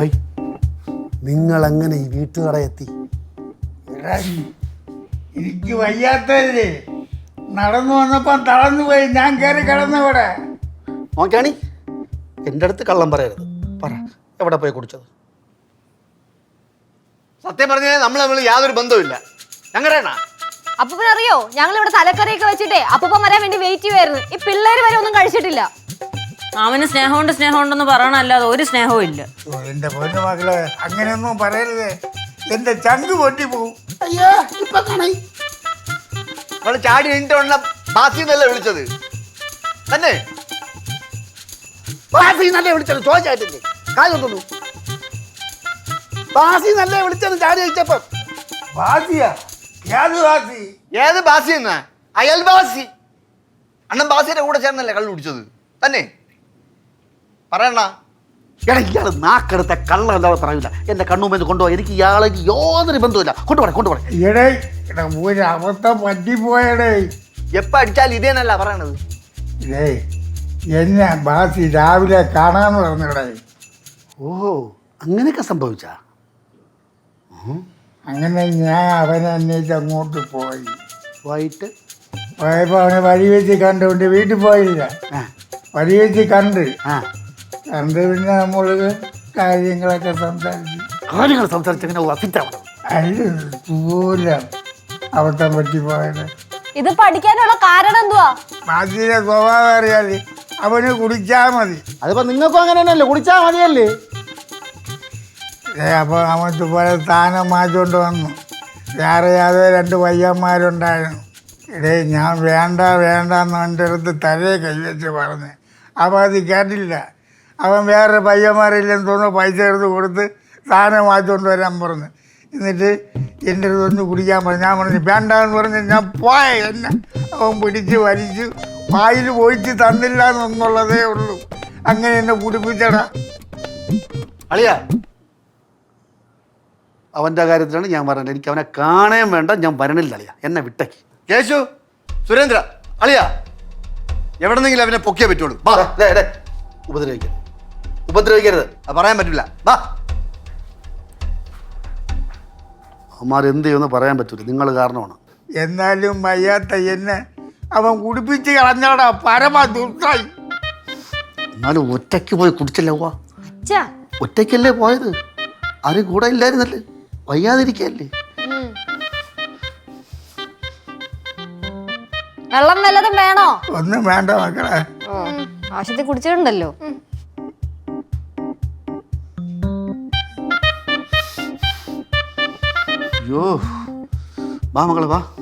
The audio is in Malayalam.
വൈ നിങ്ങൾ എങ്ങനെ ഈ വീട്ടുകടയെത്തി എനിക്ക് വയ്യാത്തല്ലേ നടന്നു വന്നപ്പം തളർന്നു പോയി. ഞാൻ കയറി കിടന്നവിടെ നോക്കിയാണി എന്റെ അടുത്ത് കള്ളം പറയരുത്. പറ എവിടെ പോയി കുടിച്ചത്? സത്യം പറഞ്ഞാൽ നമ്മൾ തമ്മിൽ യാതൊരു ബന്ധവുമില്ല. ഞങ്ങളുടെ അപ്പൂപ്പനറിയോ? ഞങ്ങൾ ഇവിടെ തലക്കറിയൊക്കെ വെച്ചിട്ടേ അപ്പൂപ്പൻ വരാൻ വേണ്ടി വെയിറ്റ് ചെയ്യുമായിരുന്നു ഈ പിള്ളേര് വരെ ഒന്നും കഴിച്ചിട്ടില്ല. അവന് സ്നേഹമുണ്ട് സ്നേഹമുണ്ടെന്ന് പറയണല്ലാതെ ഒരു സ്നേഹവും ഇല്ല. ഓ, എന്റെ പൊന്നു അങ്ങനെയൊന്നും പറയരുത്. എന്റെ ചങ്ക് പൊട്ടിപ്പോവും അയ്യോ ഇപ്പൊ കാണായി. നമ്മൾ ചാടി കഴിഞ്ഞിട്ടുള്ള ബാസി എന്നല്ല വിളിച്ചത്? തന്നെ? ബാസി നല്ല വിളിച്ചത്? ചോദിച്ചായിട്ടില്ലേ? കാര്യം തോന്നു ബാസി നല്ല വിളിച്ചത് ചാടി കഴിച്ചപ്പം വാസിയാ ഏത് വാസി ഏത് ബാസി എന്നാ അയൽ ബാസി. അണ്ണൻ ബാസിയുടെ കൂടെ ചേർന്നല്ലേ കള്ളു കുടിച്ചത്? തന്നെ? പറയണ്ട എടാ ഇയാൾ നാക്കെടുത്ത കള്ളം എന്താ പറയില്ല എന്റെ കണ്ണുമെന്ന് കൊണ്ടുപോയി. എനിക്ക് ഇയാളേക്ക് യാതൊരു ബന്ധമില്ല കൊണ്ടുപോടെ കൊണ്ടുപോടെ. എടാ ഒരു അബദ്ധം പറ്റിപ്പോയടേ എപ്പ അടിച്ചാൽ ഇതേനല്ല പറയണത്. ഇതേ എന്നെ ബാസി രാവിലെ കാണാന്ന് പറഞ്ഞിടേ. ഓ അങ്ങനെയൊക്കെ സംഭവിച്ച? അങ്ങനെ ഞാൻ അവനെ അന്വേഷിച്ച് അങ്ങോട്ട് പോയി. പോയിട്ട്? പോയപ്പോൾ അവനെ വഴി വെച്ച് കണ്ടുകൊണ്ട് വീട്ടിൽ പോയില്ല. വഴി വെച്ച് കണ്ട് ആ. കണ്ട് പിന്നെ നമ്മൾ കാര്യങ്ങളൊക്കെ സംസാരിച്ചു. കാര്യങ്ങൾ സംസാരിച്ചങ്ങനെ വസിറ്റാവണം അവിടെ പറ്റി അബദ്ധം പറ്റിപ്പോയത് ഇത് പഠിക്കാനുള്ള കാരണം എന്തുവാ? ബാസിയുടെ സ്വഭാവം അറിയാൽ. അവന് കുടിച്ചാ മതി. അതിപ്പോ നിങ്ങൾക്കും അങ്ങനെ തന്നെയല്ലേ കുടിച്ചാ മതിയല്ലേ? ഏ അപ്പോൾ അവൻ ഇതുപോലെ സ്ഥാനം മാറ്റിക്കൊണ്ട് വന്നു. വേറെ യാതോ രണ്ട് പയ്യന്മാരുണ്ടായിരുന്നു. ഇടേ ഞാൻ വേണ്ട വേണ്ട എന്ന് എന്റെ അടുത്ത് തലയെ കൈവച്ച് പറഞ്ഞ്. അപ്പോൾ അത് കേട്ടില്ല. അവൻ വേറെ പയ്യന്മാരില്ലെന്ന് തോന്നുന്നു പൈസ എടുത്ത് കൊടുത്ത് സാധനം വാങ്ങിച്ചുകൊണ്ട് വരാൻ പറഞ്ഞു. എന്നിട്ട് എന്റെ അടുത്ത് ഒന്ന് കുടിക്കാൻ പറഞ്ഞു. ഞാൻ പറഞ്ഞു വേണ്ട എന്ന് പറഞ്ഞ് ഞാൻ പോയ എന്നെ. അവൻ പിടിച്ച് വലിച്ചു വായിൽ ഒഴിച്ച് തന്നില്ല എന്നുള്ളതേ ഉള്ളൂ. അങ്ങനെ എന്നെ കുടിപ്പിച്ചടാ. അളിയ അവന്റെ കാര്യത്തിലാണ് ഞാൻ പറഞ്ഞത്. എനിക്ക് അവനെ കാണാൻ വേണ്ട ഞാൻ വരണില്ല അളിയ. എന്നെ വിട്ടേക്ക്. കേശു സുരേന്ദ്ര അളിയ. എവിടെന്നെങ്കിലും അവനെ പൊക്കിയേ പറ്റുള്ളൂ. ഉപദ്രവിക്കാം ദേ, ദേ, ഉപദ്രവിക്കരുത്. അത് പറയാൻ പറ്റില്ല. വാ. അവന്മാർ എന്ത് ചെയ്യുമെന്ന് പറയാൻ പറ്റൂല. നിങ്ങൾ കാരണമാണ്. എന്നാലും വയ്യാത്ത എന്നെ അവൻ കുടിപ്പിച്ച് കളഞ്ഞാടാ. പരമ ദുർത്തായി എന്നാലും ഒറ്റയ്ക്ക് പോയി കുടിച്ചല്ലേ ഉവ്വ? അച്ഛാ. ഒറ്റയ്ക്കല്ലേ പോയത്? ആരും കൂടെ ഇല്ലായിരുന്നല്ലേ? വയ്യാതിരിക്കല്ലേ? വെള്ളം വല്ലതും വേണോ? ഒന്നും വേണ്ട മക്കളെ. ആവശ്യത്തിൽ കുടിച്ചിട്ടുണ്ടല്ലോ. അയ്യോ വാ മകളെ വാ രഗ രഗ മഗ